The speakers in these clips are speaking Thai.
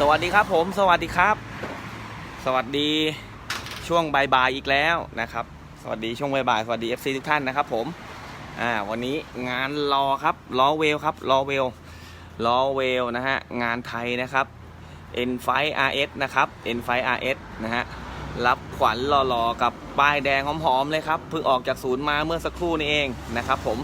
สวัสดีครับผม สวัสดีครับ สวัสดีช่วงบ่ายๆอีกแล้วนะครับ สวัสดีช่วงบ่ายๆสวัสดี FC ทุกท่านนะครับผมอ่าวันนี้งานรอครับรอเวลครับรอเวลรอเวลนะฮะงานไทยนะครับ N5 RS นะครับ N5 RS นะฮะรับขวัญรอๆกับป้ายแดงหอมๆเลยครับเพิ่งออกจากศูนย์มาเมื่อสักครู่นี้เองนะครับ ผม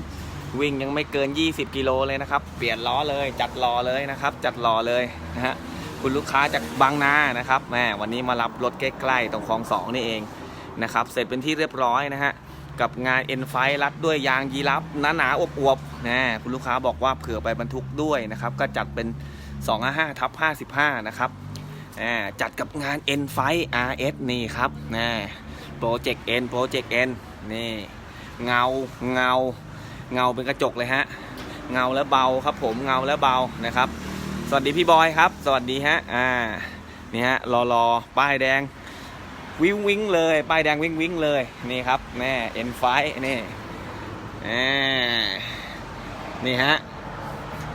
วิ่งยังไม่เกิน 20 กิโลเลยนะครับ เปลี่ยนล้อเลยจัดรอเลยนะครับ จัดรอเลยนะฮะ คุณลูกค้าจากบางนานะครับแหมวันนี้มารับรถใกล้ๆตรงคลองสองนี่เองนะครับเสร็จเป็นที่เรียบร้อยนะฮะกับงาน N ไฟรัดด้วยยางยีรับหนาๆอวบๆนะคุณลูกค้าบอกว่าเผื่อไปบรรทุกด้วยนะครับก็จัดเป็น255ทับ55นะครับจัดกับงาน N ไฟ RS นี่ครับนะโปรเจกต์ N โปรเจกต์ N นี่เงาเงาเงาเป็นกระจกเลยฮะเงาแล้วเบาครับผมเงาแล้วเบานะครับ วัสดีพี่บอยครับ สวัสดีฮะ อ่า นี่ฮะ รอรอป้ายแดง วิ้งวิ้งเลย ป้ายแดงวิ้งวิ้งเลย นี่ครับแน่เอ็นไฟนี่นี่ฮะ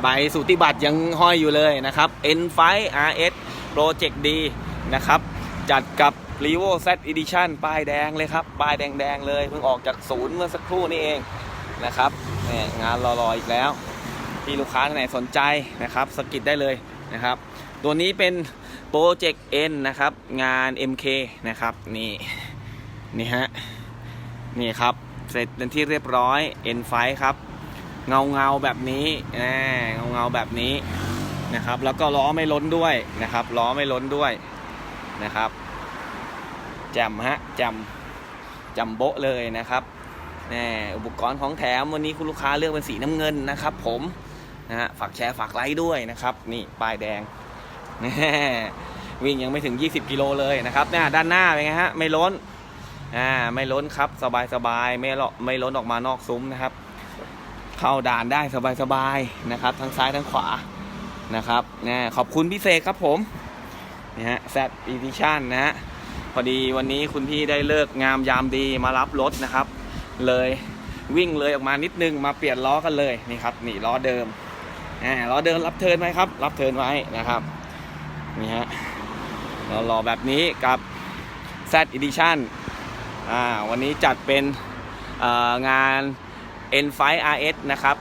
ใบสูติบัตรยังห้อยอยู่เลยนะครับ N5 RS Project D นะครับ จัดกับ r e v o Z Edition ป้ายแดงเลยครับ ป้ายแดงๆเลย เพิ่งออกจากศูนย์เมื่อสักครู่นี้เองนะครับ งานรอๆอีกแล้ว ที่ลูกค้าท่านไหนสนใจนะครับสกิดได้เลยนะครับ ตัวนี้เป็นโปรเจกต์ N นะครับ งาน MK นะครับ นี่ นี่ฮะ นี่ครับ เสร็จเป็นที่เรียบร้อย N5 ครับ เงาเงาแบบนี้แน่เงาเงาแบบนี้นะครับ แล้วก็ล้อไม่ล้นด้วยนะครับ ล้อไม่ล้นด้วยนะครับแจ่มฮะแจ่มจำโบะเลยนะครับแน่อุปกรณ์ของแถมวันนี้คุณลูกค้าเลือกเป็นสีน้ำเงินนะครับผม นะฮะฝากแชร์ฝากไลค์ด้วยนะครับ นี่ป้ายแดงวิ่งยังไม่ถึง 20 กิโลเลยนะครับเนี่ยด้านหน้าเป็นไงฮะไม่ล้นอ่าไม่ล้นครับสบายสบายไม่ลาะไม่ล้นออกมานอกซุ้มนะครับ เข้าด่านได้สบายสบายๆนะครับ ทั้งซ้ายทั้งขวานะครับเนี่ยขอบคุณพี่เสกครับผมนี่ฮะแซดอีดิชั่นนะฮะพอดีวันนี้คุณพี่ได้เลิกงามยามดีมารับรถนะครับ เลยวิ่งเลยออกมานิดนึงมาเปลี่ยนล้อกันเลยนี่ครับนี่ล้อเดิม อ่าเดิมรับเทินไว้ครับ รับเทินไว้นะครับนี่ฮะเรารอแบบนี้กับ Z Edition อ่าวันนี้จัดเป็นเอ่องาน N5 RS นะครับ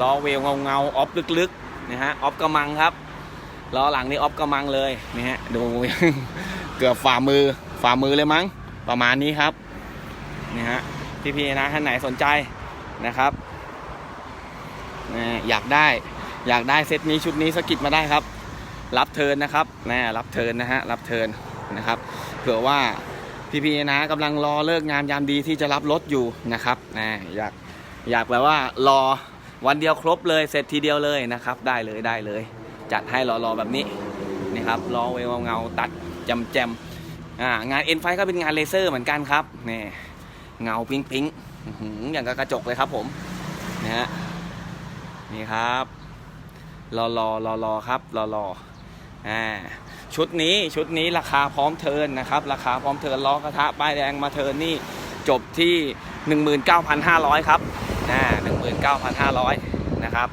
ล้อเวลเงาเงาออฟลึกๆนะฮะออฟกำมังครับล้อหลังนี่ออฟกำมังเลยนี่ฮะดูเกือบฝ่ามือฝ่ามือเลยมั้ง ประมาณนี้ครับนี่ฮะพี่ๆนะท่านไหนสนใจนะครับอยากได้ อยากได้เซตนี้ชุดนี้สกิดมาได้ครับ รับเทินนะครับนะรับเทินนะฮะรับเทินนะครับ เผื่อว่าพี่ๆนะกำลังรอเลิกงานยามดีที่จะรับรถอยู่นะครับนะอยากอยากแบบว่ารอวันเดียวครบเลยเสร็จทีเดียวเลยนะครับ ได้เลยได้เลย จัดให้รอๆแบบนี้นะครับรอเวลเงาตัดจำแจมอ่างานเอ็นไฟก็เป็นงานเลเซอร์เหมือนกันครับนี่เงาปิ๊งปิ๊งอย่างกระจกเลยครับผมนะฮะนี่ครับ รอรอรอรอครับรอรออ่าชุดนี้ชุดนี้ราคาพร้อมเทิร์นนะครับ ราคาพร้อมเทิร์นล้อกระทะป้ายแดงมาเทิร์นนี่จบที่ 19,500 ครับอ่า19,500 นะครับ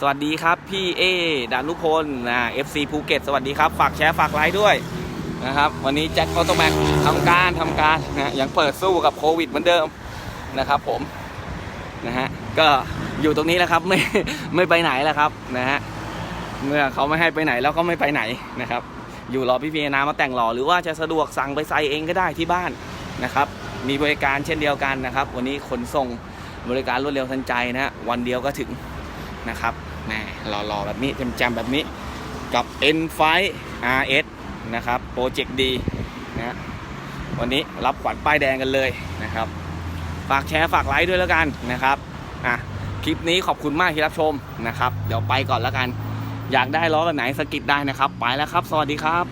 สวัสดีครับพี่เอดานุพลนะ FC ภูเก็ตสวัสดีครับ ฝากแชร์ฝากไลค์ด้วยนะครับ วันนี้แจ็คออโตแมกทำการทำการนะยังเปิดสู้กับโควิดเหมือนเดิมนะครับผมนะฮะก็ อยู่ตรงนี้แหละครับไม่ไม่ไปไหนแล้วครับนะฮะเมื่อเขาไม่ให้ไปไหนแล้วก็ไม่ไปไหนนะครับ อยู่รอพี่พีนามาแต่งหล่อหรือว่าจะสะดวกสั่งไปใส่เองก็ได้ที่บ้านนะครับ มีบริการเช่นเดียวกันนะครับ วันนี้ขนส่งบริการรวดเร็วทันใจนะฮะวันเดียวก็ถึงนะครับแหมหล่อๆแบบนี้แจมๆแบบนี้กับ N5 RS นะครับโปรเจกต์ดีนะวันนี้รับขวัญป้ายแดงกันเลยนะครับ ฝากแชร์ฝากไลค์ด้วยแล้วกันนะครับอะ คลิปนี้ขอบคุณมากที่รับชมนะครับ เดี๋ยวไปก่อนแล้วกัน อยากได้ล้อแบบไหนสกิดได้นะครับ ไปแล้วครับ สวัสดีครับ